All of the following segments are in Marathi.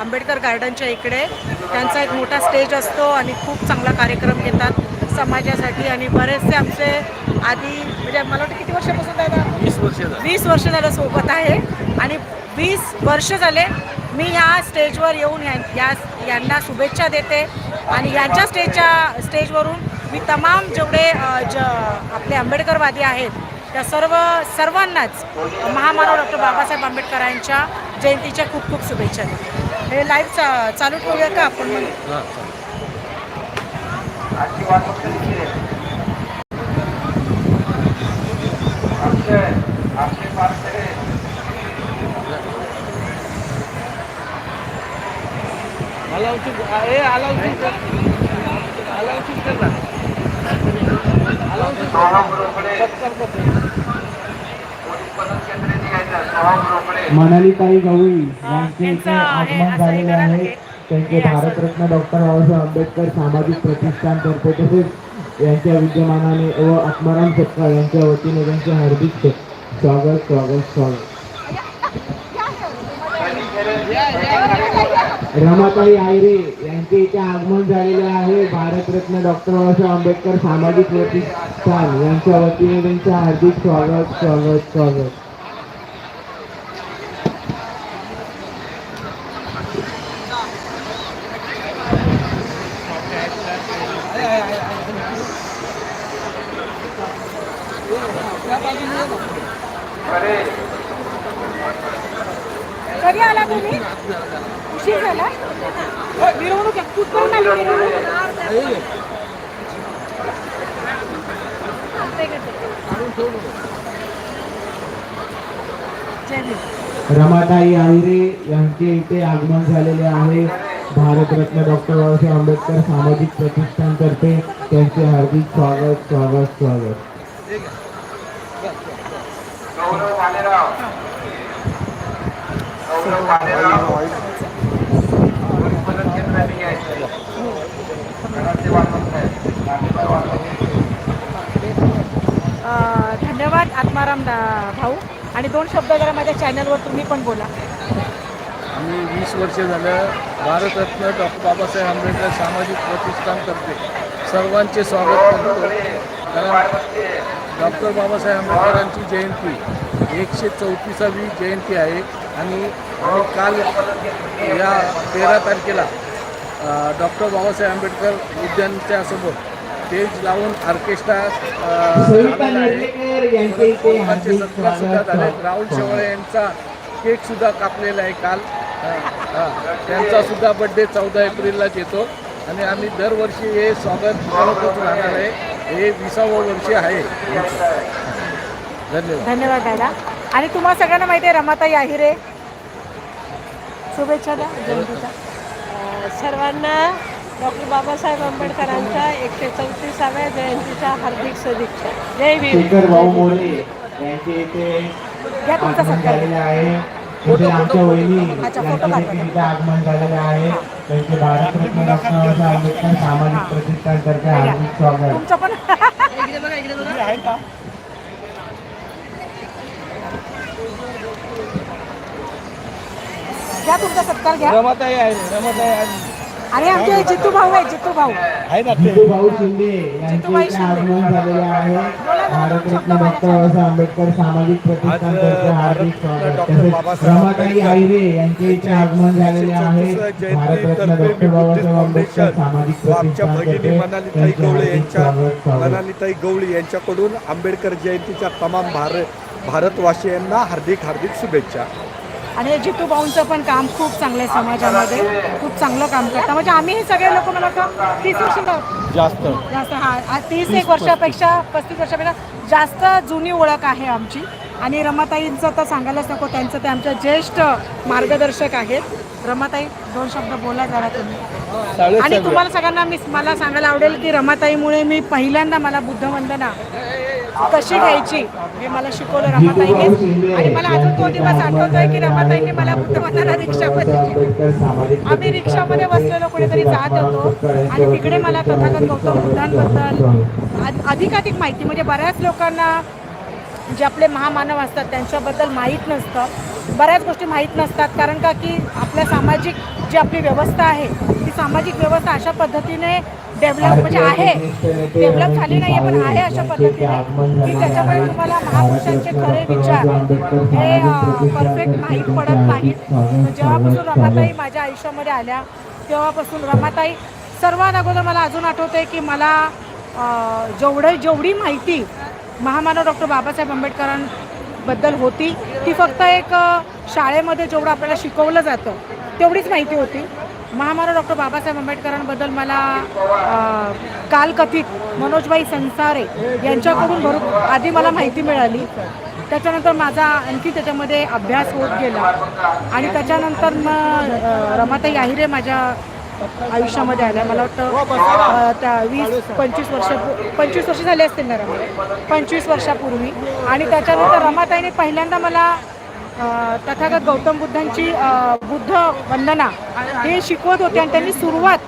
आंबेडकर गार्डनच्या इकडे. त्यांचा एक मोठा स्टेज असतो आणि खूप चांगला कार्यक्रम घेतात समाजासाठी. आणि बरेचसे आमचे आधी म्हणजे मला वाटतं किती वर्षापासून दादा? वीस वर्ष. वीस वर्ष झालं सोबत आहे. आणि वीस वर्ष झाले मी ह्या स्टेजवर येऊन या या- यांना शुभेच्छा देते. आणि यांच्या स्टेजच्या स्टेजवरून मी तमाम जेवढे ज आपले आंबेडकरवादी आहेत त्या सर्व सर्वांनाच महामानव डॉक्टर बाबासाहेब आंबेडकरांच्या जयंतीच्या खूप खूप शुभेच्छा देते. हे लाईव्ह चा चालू ठेवूया का आपण मग? हां. मला उचल ए आला उचल कर आला उचल कर ना आला उचल कर पटकन पटकन. मनालीताई गवळी यांचे इथे आगमन झालेले आहे. त्यांचे. भारतरत्न डॉक्टर बाबासाहेब आंबेडकर सामाजिक प्रतिष्ठानतर्फे तसेच यांच्या विद्यमानाने व आत्माराम सत्कार यांच्या वतीने त्यांचे हार्दिक स्वागत स्वागत स्वागत रमाताई आयरे यांचे इथे आगमन झालेले आहे भारतरत्न डॉक्टर बाबासाहेब आंबेडकर सामाजिक प्रतिष्ठान यांच्या वतीने त्यांचे हार्दिक स्वागत स्वागत स्वागत कधी आला तुम्ही? उशीर झाला? हो, मिरवणूक आहे. कुठपर्यंत आली रमाताई आहिरे यांचे इथे आगमन झालेले आहे. भारतरत्न डॉक्टर बाबासाहेब आंबेडकर सामाजिक प्रतिष्ठानतर्फे त्यांचे हार्दिक स्वागत स्वागत स्वागत. धन्यवाद आत्माराम भाऊ. आणि दोन शब्द जरा माझ्या चॅनलवर तुम्ही पण बोला. आम्ही वीस वर्ष झालं भारतरत्न डॉक्टर बाबासाहेब आंबेडकर सामाजिक प्रतिष्ठान करते. सर्वांचे स्वागत करतो. कारण डॉक्टर बाबासाहेब आंबेडकरांची जयंती एकशे चौतीसावी जयंती आहे. आणि काल या तेरा तारखेला डॉक्टर बाबासाहेब आंबेडकर उद्यानच्या समोर स्टेज लावून ऑर्केस्ट्रा सुद्धा झाले राहुल शेवाळे यांचा केक सुद्धा कापलेला आहे काल. हा, हा. त्यांचा सुद्धा बड्डे चौदा एप्रिललाच येतो. आणि आम्ही दरवर्षी हे स्वागत करतच राहणार आहे. हे विसावं वर्षी आहे. धन्यवाद. धन्यवाद दादा. आणि तुम्हाला सगळ्यांना माहिती आहे रमाताई आहिरे शुभेच्छा द्या जयंतीच्या सर्वांना डॉक्टर बाबासाहेब आंबेडकरांच्या एकशे चौतीसाव्या जयंतीच्या हार्दिक सदिच्छा जय भीम. भाऊ मोरे यांचे इथे घ्या तुमचा आगमन सत्कार आहे. तसेच आमच्या वहिनी अच्छा, फोटो यांचे काढा. देखील इथे आगमन झालेले आहे. त्यांचे भारतरत्न डॉक्टर बाबासाहेब आंबेडकर सामाजिक प्रतिष्ठानतर्फे हार्दिक स्वागत तुमचं पण घ्या तुमचा सत्कार घ्या. रमाताई आहे रमाताई आहे. आणि आमचे जितू भाऊ आहे जितू भाऊ. आहे ना जितू भाऊ शिंदे यांचे जितूबाई शिंदे. आगमन झालेले आहे. भारतरत्न डॉक्टर बाबासाहेब आंबेडकर सामाजिक प्रतिष्ठानतर्फे हार्दिक स्वागत. तसेच रमाताई आहिरे यांचे इथे आगमन झालेले आहे. भारतरत्न डॉक्टर बाबासाहेब आंबेडकर सामाजिक आमच्या भगिनी प्रतिष्ठानतर्फे मनालीताई त्यांचे गवळे हार्दिक यांच्या स्वागत स्वागत. मनालीताई गवळी यांच्याकडून आंबेडकर जयंतीच्या तमाम भारत भारतवासियांना हार्दिक हार्दिक शुभेच्छा. आणि हे जितू भाऊंचं पण काम खूप चांगलं आहे समाजामध्ये. खूप चांगलं काम करतात. म्हणजे आम्ही हे सगळे लोक मला वाटतं तीस वर्ष जास्त. जास्त हा तीस एक वर्षापेक्षा पस्तीस वर्षापेक्षा जास्त जुनी ओळख आहे आमची. आणि रमाताईंचं तर सांगायलाच नको त्यांचं ते आमच्या ज्येष्ठ मार्गदर्शक आहेत. रमाताई दोन शब्द बोला जरा तुम्ही. आणि तुम्हाला सगळ्यांना मी मला सांगायला आवडेल की रमाताईमुळे मी पहिल्यांदा मला बुद्धवंदना कशी घ्यायची हे मला शिकवलं रमाताईने. आणि मला अजून तो दिवस आठवतोय की रमाताईने मला बुद्धवंदना रिक्षामध्ये आम्ही रिक्षामध्ये बसलेलो कुठेतरी जात होतो. आणि तिकडे मला तथागत गौतम बुद्धांबद्दल अध- अधिकाधिक माहिती म्हणजे बऱ्याच लोकांना जे आपले महामानव असतात त्यांच्याबद्दल माहीत नसतं. बऱ्याच गोष्टी माहीत नसतात कारण का की आपल्या सामाजिक जी आपली व्यवस्था आहे सामाजिक व्यवस्था अशा पद्धतीने डेव्हलप म्हणजे आहे. डेव्हलप झाली नाही पण आहे अशा पद्धतीने. की त्याच्यामुळे तुम्हाला महापुरुषांचे खरे विचार हे परफेक्ट माहीत पडत नाहीत. जेव्हापासून रमाताई माझ्या आयुष्यामध्ये आल्या तेव्हापासून रमाताई सर्वात अगोदर मला अजून आठवते की मला जेवढं जेवढी माहिती महामानव डॉक्टर बाबासाहेब आंबेडकरांबद्दल होती ती फक्त एक शाळेमध्ये जेवढं आपल्याला शिकवलं जातं तेवढीच माहिती होती. महामानव डॉक्टर बाबासाहेब आंबेडकरांबद्दल मला कालकथित मनोजबाई संसारे यांच्याकडून भरू आधी मला माहिती मिळाली. त्याच्यानंतर माझा आणखी त्याच्यामध्ये अभ्यास होत गेला. आणि त्याच्यानंतर मग अं, रमाताई आहिरे माझ्या आयुष्यामध्ये आल्या. मला वाटतं त्या वीस पंचवीस वर्ष पंचवीस वर्ष झाली असतील ना रमा पंचवीस वर्षापूर्वी. आणि त्याच्यानंतर रमाताईने पहिल्यांदा मला तथागत गौतम बुद्धांची बुद्ध वंदना हे शिकवत होते आणि त्यांनी सुरुवात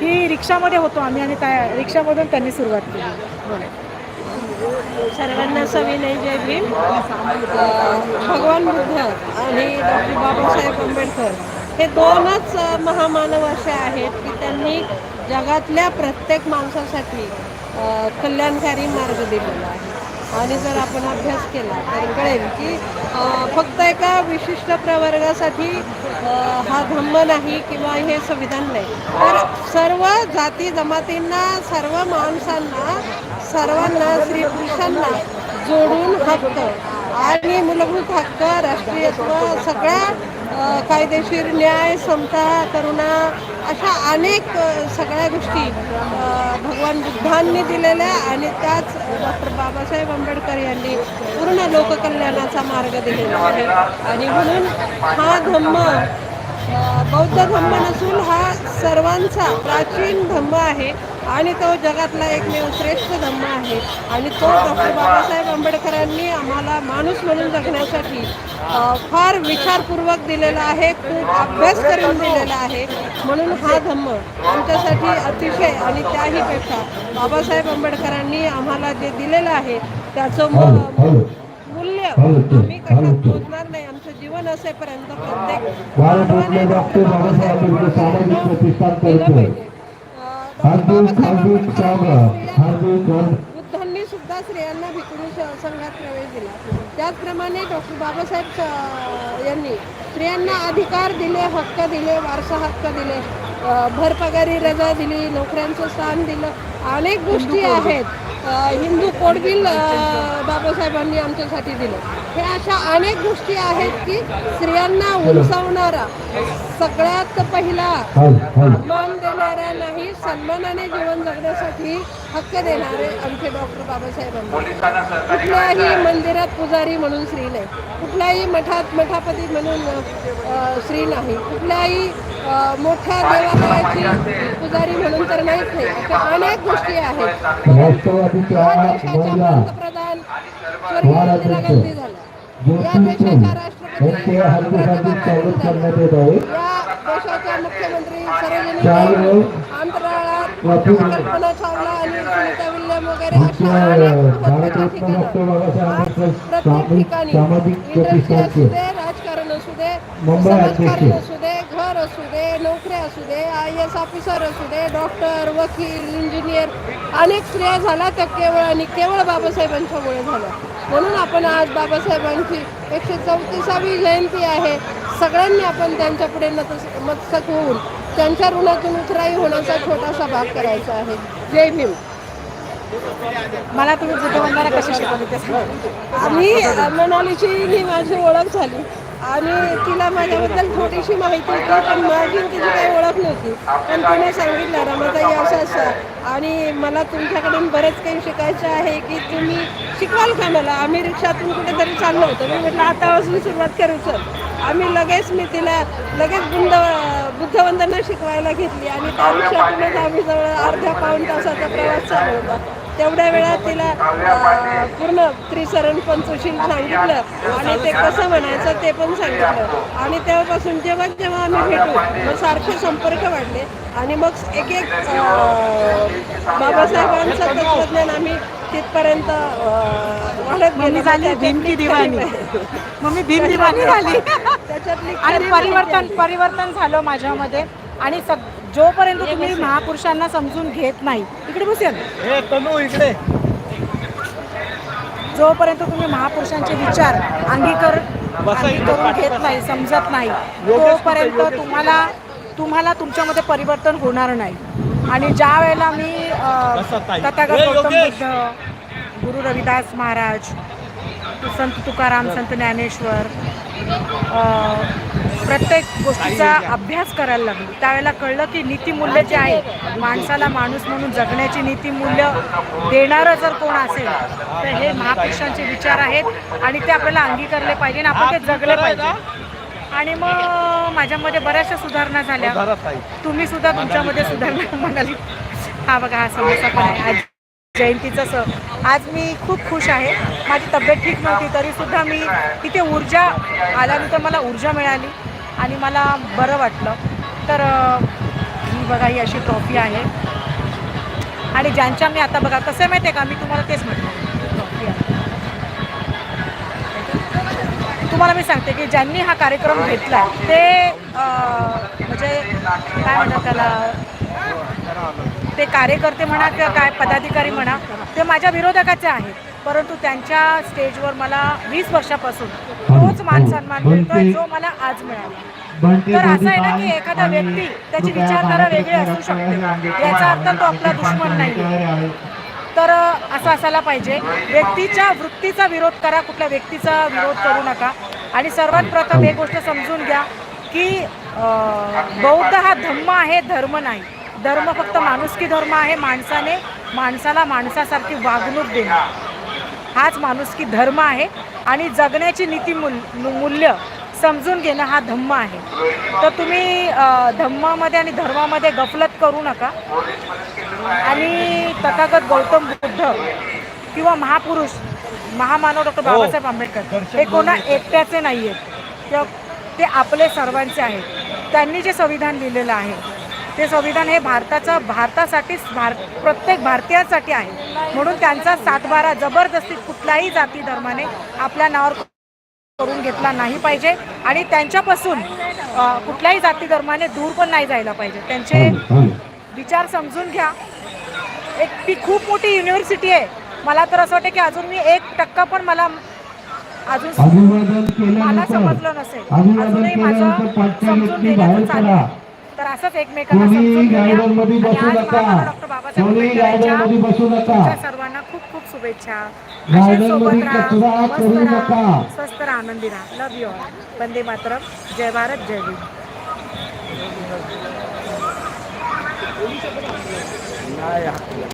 ही रिक्षामध्ये होतो आम्ही आणि त्या रिक्षामधून त्यांनी सुरुवात केली. सर्वांना सविनय जय भीम. भगवान बुद्ध आणि डॉक्टर बाबासाहेब आंबेडकर हे दोनच महामानव असे आहेत की त्यांनी जगातल्या प्रत्येक माणसासाठी कल्याणकारी मार्ग दिलेला आणि जर आपण अभ्यास केला तर कळेल की फक्त एका विशिष्ट प्रवर्गासाठी हा धम्म नाही किंवा हे संविधान नाही. तर सर्व जाती जमातींना सर्व माणसांना सर्वांना स्त्री पुरुषांना जोडून हक्क आणि मूलभूत हक्क राष्ट्रीयत्व सगळ्या कायदेशीर न्याय समता करुणा अशा अनेक सगळ्या गोष्टी भगवान बुद्धांनी दिलेल्या आणि त्याच डॉक्टर बाबासाहेब आंबेडकर यांनी पूर्ण लोककल्याणाचा मार्ग दिलेला आहे. आणि म्हणून हा धम्म बौद्ध धम्म नसून हा सर्वांचा प्राचीन धम्म आहे आणि तो जगातला एकमेव श्रेष्ठ धम्म आहे. आणि तो डॉक्टर बाबासाहेब आंबेडकरांनी आम्हाला माणूस म्हणून जगण्यासाठी फार विचारपूर्वक दिलेला आहे खूप अभ्यास करून दिलेला आहे. म्हणून हा धम्म आमच्यासाठी अतिशय आणि त्याहीपेक्षा बाबासाहेब आंबेडकरांनी आम्हाला जे दिलेलं आहे त्याचं म- मूल्य आम्ही कशात पोचणार असेपर्यंत प्रत्येक डॉक्टर बाबासाहेब सामाजिक प्रतिष्ठान हार्दिक हार्दिक हार्दिक बुद्धांनी सुद्धा स्त्रियांना भिकडू श- संघात प्रवेश दिला. त्याचप्रमाणे डॉक्टर बाबासाहेब यांनी स्त्रियांना अधिकार दिले हक्क दिले वारसा हक्क दिले भरपगारी रजा दिली नोकऱ्यांचं स्थान दिलं. अनेक गोष्टी आहेत. हिंदू कोड बिल अ, बाबासाहेबांनी आमच्यासाठी दिलं. हे अशा अनेक गोष्टी आहेत की स्त्रियांना उंचावणारा सगळ्यात पहिला हल हल. मान देणाऱ्या नाही सन्मानाने जीवन जगण्यासाठी हक्क देणारे आमचे डॉक्टर बाबासाहेब आंबेडकर. कुठल्याही मंदिरात पुजारी म्हणून स्त्री नाही. कुठल्याही मठात मठापती म्हणून स्त्री नाही. कुठल्याही मोठ्या देवालयाची पुजारी म्हणून तर नाहीच नाही अशा अनेक गोष्टी आहेत. देशाच्या पंतप्रधान स्वर्गीय इंदिरा गांधी झाल्या. या देशाच्या करण्यात येत आहे. या देशाच्या मुख्यमंत्री नायडू, अंतराळात. कल्पना चावला आणि सुनीता विल्यम वगैरे प्रत्येक सामाजिक ठिकाणी इंडस्ट्री असू दे राजकारण असू दे समाजकारण. असू दे घर असू दे नोकऱ्या असू दे आय एस ऑफिसर असू दे डॉक्टर वकील इंजिनियर अनेक स्त्रिया झाल्या त्या केवळ आणि केवळ बाबासाहेबांच्यामुळे झाल्या. म्हणून आपण आज बाबासाहेबांची एकशे चौतीसावी जयंती आहे. सगळ्यांनी आपण त्यांच्या पुढे मस्तक होऊन त्यांच्या ऋणातून उतराई होण्याचा छोटासा भाग करायचा आहे. जय भीम. मला तुम्ही बुद्धवंदना कशी शिकवली ते. आणि मनालीची ही माझी ओळख झाली. आणि तिला माझ्याबद्दल थोडीशी माहिती होती पण माझी तिची काही ओळख नव्हती. पण तिने सांगितलं रमाताई असं असं. आणि मला तुमच्याकडून बरंच काही शिकायचं आहे की तुम्ही शिकवाल का मला? आम्ही रिक्षातून कुठेतरी चाललो होतो. मी म्हटलं आतापासून सुरुवात करू सर आम्ही लगेच मी तिला लगेच बुंद बुद्धवंदना शिकवायला घेतली आणि त्या रिक्षातूनच आम्ही जवळ अर्ध्या पाऊण तासाचा प्रवास चालू होता. तेवढ्या वेळात तिला पूर्ण त्रिसरण पंचशील सांगितलं. आणि ते कसं म्हणायचं ते पण सांगितलं. आणि तेव्हापासून जेव्हा जेव्हा आम्ही भेटू मग सारखे संपर्क वाढले. आणि मग एक एक बाबासाहेबांचं तत्वज्ञान आम्ही तिथपर्यंत वाढत गेलो. झाली त्याच्यात भीम की काही दिवाणी. नाही. मग मी भीम दिवाणी झाली. त्याच्यातली आणि परिवर्तन परिवर्तन झालं माझ्यामध्ये. आणि सग जोपर्यंत तुम्ही महापुरुषांना समजून घेत नाही इकडे हे तनू इकडे. जोपर्यंत तुम्ही महापुरुषांचे विचार अंगीकर अंगीकरून घेत नाही समजत नाही तोपर्यंत तुम्हाला तुम्हाला तुमच्यामध्ये परिवर्तन होणार नाही. आणि ज्या वेळेला मी तथागत गौतम बुद्ध गुरु रविदास महाराज संत तुकाराम संत ज्ञानेश्वर प्रत्येक गोष्टीचा अभ्यास करायला लागलो. त्यावेळेला कळलं की नीतिमूल्य जे आहे माणसाला माणूस म्हणून जगण्याची नीतिमूल्य देणारं जर कोण असेल तर हे महापुरुषांचे विचार आहेत आणि ते आपल्याला अंगीकारले पाहिजे आणि आपण ते जगले पाहिजे. आणि मग माझ्यामध्ये बऱ्याचशा सुधारणा झाल्या. तुम्ही सुद्धा तुमच्यामध्ये सुधारणा म्हणाली हा बघा हा समोसा पण आहे. आज जयंतीचं स आज मी खूप खुश आहे. माझी तब्येत ठीक नव्हती तरी सुद्धा मी तिथे ऊर्जा आल्यानंतर मला ऊर्जा मिळाली आणि मला बरं वाटलं. तर ही बघा ही अशी ट्रॉफी आहे. आणि ज्यांच्या मी आता बघा कसं माहिती आहे का? मी तुम्हाला तेच म्हटलं ट्रॉफी आहे तुम्हाला मी सांगते की ज्यांनी हा कार्यक्रम घेतला ते म्हणजे काय म्हणतात त्याला? ते कार्यकर्ते म्हणा किंवा काय पदाधिकारी म्हणा ते माझ्या विरोधकाचे आहेत. परंतु त्यांच्या स्टेजवर मला वीस वर्षापासून तोच मान सन्मान मिळतोय जो मला आज मिळाला. तर असं आहे ना की एखादा व्यक्ती त्याची विचारधारा वेगळी असू शकते. याचा अर्थ तो आपला दुश्मन नाही. तर असं असायला पाहिजे. व्यक्तीच्या वृत्तीचा विरोध करा कुठल्या व्यक्तीचा विरोध करू नका. आणि सर्वात प्रथम एक गोष्ट समजून घ्या की बौद्ध हा धम्म आहे धर्म नाही. धर्म फक्त माणुसकी धर्म आहे माणसाने माणसाला माणसासारखी वागणूक देणं हाच माणुसकी धर्म आहे. आणि जगण्याची नीती मूल मूल्य समजून घेणं हा धम्म आहे. तर तुम्ही धम्मामध्ये आणि धर्मामध्ये गफलत करू नका. आणि तथागत गौतम बुद्ध किंवा महापुरुष महामानव डॉक्टर बाबासाहेब आंबेडकर हे कोणा एकट्याचे नाही आहेत किंवा ते आपले सर्वांचे आहेत. त्यांनी जे संविधान लिहिलेलं आहे ते संविधान हे भारताचं भारतासाठीच भार प्रत्येक भारतीयांसाठी आहे. म्हणून त्यांचा सातबारा जबरदस्ती कुठल्याही जाती धर्माने आपल्या नावावर करून घेतला नाही पाहिजे. आणि त्यांच्यापासून कुठल्याही जाती धर्माने दूर पण नाही जायला पाहिजे. त्यांचे विचार समजून घ्या. एक ती खूप मोठी युनिव्हर्सिटी आहे. मला तर असं वाटतं की अजून मी एक टक्का पण मला अजून मला समजलं नसेल. अजूनही माझं समजून चालू आहे. तर असंच एकमेकांना कोणी समजून घेऊया. आणि आज डॉक्टर बाबासाहेब सर्वांना खूप खूप शुभेच्छा. असेच सोबत राहा, मस्त राहा. स्वस्त राहा आनंदी राहा. लव यू ऑल वंदे मातरम. जय भारत जय